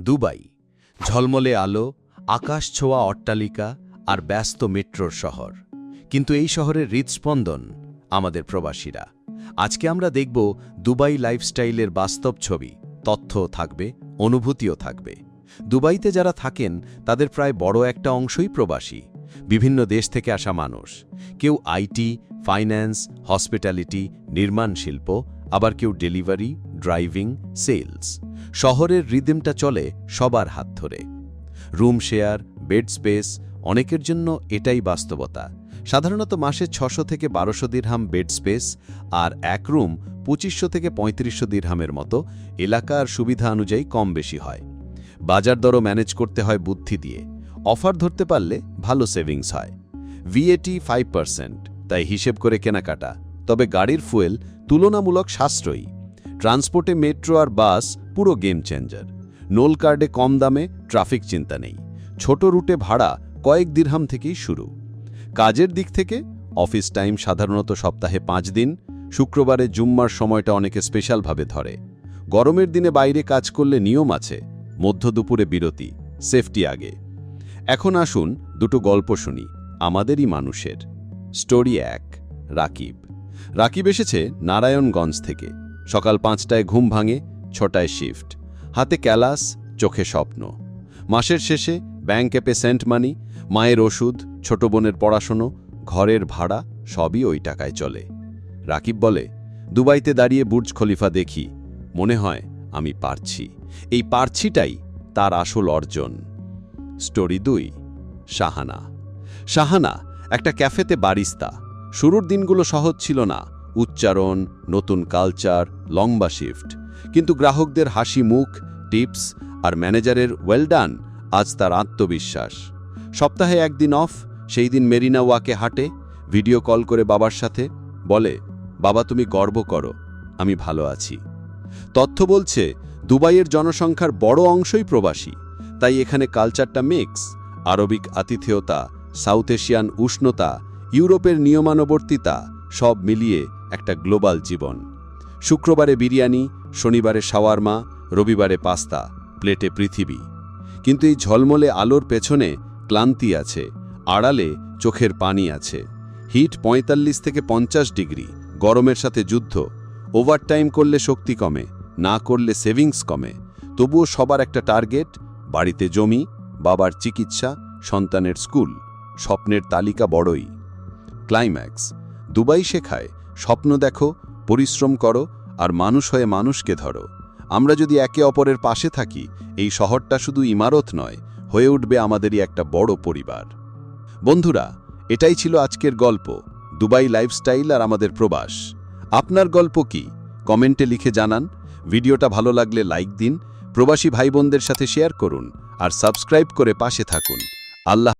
Dubai. ঝলমলে আলো, আকাশ ছোঁয়া অট্টালিকা আর ব্যস্ত মেট্রোর শহর। কিন্তু এই শহরের হৃদস্পন্দন আমাদের প্রবাসীরা। আজকে আমরা দেখব দুবাই লাইফস্টাইলের বাস্তব ছবি, তথ্য থাকবে, অনুভূতিও থাকবে। দুবাইতে যারা থাকেন, তাদের প্রায় বড় একটা অংশই প্রবাসী। বিভিন্ন দেশ থেকে আসা মানুষ। কেউ আইটি ফাইন্যান্স, হসপিটালিটি, নির্মাণ শিল্প, আবার কেউ ডেলিভারি, ড্রাইভিং, সেলস। শহরের রিদমটা চলে সবার হাত ধরে। রুম শেয়ার, বেড স্পেস, অনেকের জন্য এটাই বাস্তবতা। সাধারণত মাসে ছশো থেকে বারোশো দিরহাম বেড স্পেস আর এক রুম পঁচিশশো থেকে পঁয়ত্রিশশো দিরহামের মতো এলাকার সুবিধা অনুযায়ী কম বেশি হয়। বাজার দরও ম্যানেজ করতে হয় বুদ্ধি দিয়ে। অফার ধরতে পারলে ভালো সেভিংস হয়। ভিএটি ফাইভ পার্সেন্ট তাই হিসেব করে কেনাকাটা। তবে গাড়ির ফুয়েল তুলনামূলক সাশ্রয়ী। ট্রান্সপোর্টে মেট্রো আর বাস পুরো গেম চেঞ্জার নোল কার্ডে কম দামে ট্রাফিক চিন্তা নেই। ছোট রুটে ভাড়া কয়েক দিরহাম থেকেই শুরু। কাজের দিক থেকে অফিস টাইম সাধারণত সপ্তাহে পাঁচ দিন, শুক্রবারে জুম্মার সময়টা অনেকে স্পেশালভাবে ধরে। গরমের দিনে বাইরে কাজ করলে নিয়ম আছে, মধ্য দুপুরে বিরতি, সেফটি আগে। এখন আসুন দুটো গল্প শুনি, আমাদেরই মানুষের। স্টোরি এক, রাকিব। রাকিব এসেছে নারায়ণগঞ্জ থেকে। সকাল পাঁচটায় ঘুম ভাঙে, ছটায় শিফট হাতে ক্যালাস, চোখে স্বপ্ন। মাসের শেষে ব্যাঙ্ক অ্যাপে সেন্ট মানি মায়ের ওষুধ, ছোট বোনের পড়াশুনো, ঘরের ভাড়া, সবই ওই টাকায় চলে। রাকিব বলে, দুবাইতে দাঁড়িয়ে বুর্জ খলিফা দেখি। মনে হয় আমি পারছি। এই পারছিটাই তার আসল অর্জন। স্টোরি দুই, শাহানা। শাহানা একটা ক্যাফেতে বারিস্তা। শুরুর দিনগুলো সহজ ছিল না, উচ্চারণ, নতুন কালচার, লম্বা শিফট। কিন্তু গ্রাহকদের হাসি মুখ, টিপস আর ম্যানেজারের ওয়েল ডান আজ তার আত্মবিশ্বাস। সপ্তাহে একদিন অফ, সেই দিন মেরিনা ওয়াকে হাঁটে, ভিডিও কল করে বাবার সাথে, বলে, বাবা, তুমি গর্ব করো, আমি ভালো আছি। তথ্য বলছে, দুবাইয়ের জনসংখ্যার বড় অংশই প্রবাসী। তাই এখানে কালচারটা মিক্স আরবিক আতিথেয়তা সাউথ এশিয়ান উষ্ণতা, ইউরোপের নিয়মানুবর্তিতা, সব মিলিয়ে একটা গ্লোবাল জীবন। শুক্রবারে বিরিয়ানি, শনিবারে শাওয়ারমা রবিবারে পাস্তা, প্লেটে পৃথিবী। কিন্তু এই ঝলমলে আলোর পেছনে ক্লান্তি আছে, আড়ালে চোখের পানি আছে। হিট ৪৫ থেকে পঞ্চাশ ডিগ্রি, গরমের সাথে যুদ্ধ। ওভারটাইম করলে শক্তি কমে, না করলে সেভিংস কমে। তবুও সবার একটা টার্গেট বাড়িতে জমি, বাবার চিকিৎসা, সন্তানের স্কুল, স্বপ্নের তালিকা বড়ই। ক্লাইম্যাক্স, দুবাই শেখায়, স্বপ্ন দেখো, পরিশ্রম করো আর মানুষ হয়ে মানুষকে ধরো। আমরা যদি একে অপরের পাশে থাকি, এই শহরটা শুধু ইমারত নয়, হয়ে উঠবে আমাদেরই একটা বড় পরিবার। বন্ধুরা, এটাই ছিল আজকের গল্প, দুবাই লাইফস্টাইল আর আমাদের প্রবাস। আপনার গল্প কি? কমেন্টে লিখে জানান। ভিডিওটা ভালো লাগলে লাইক দিন প্রবাসী ভাই বোনদের সাথে শেয়ার করুন আর সাবস্ক্রাইব করে পাশে থাকুন। আল্লাহ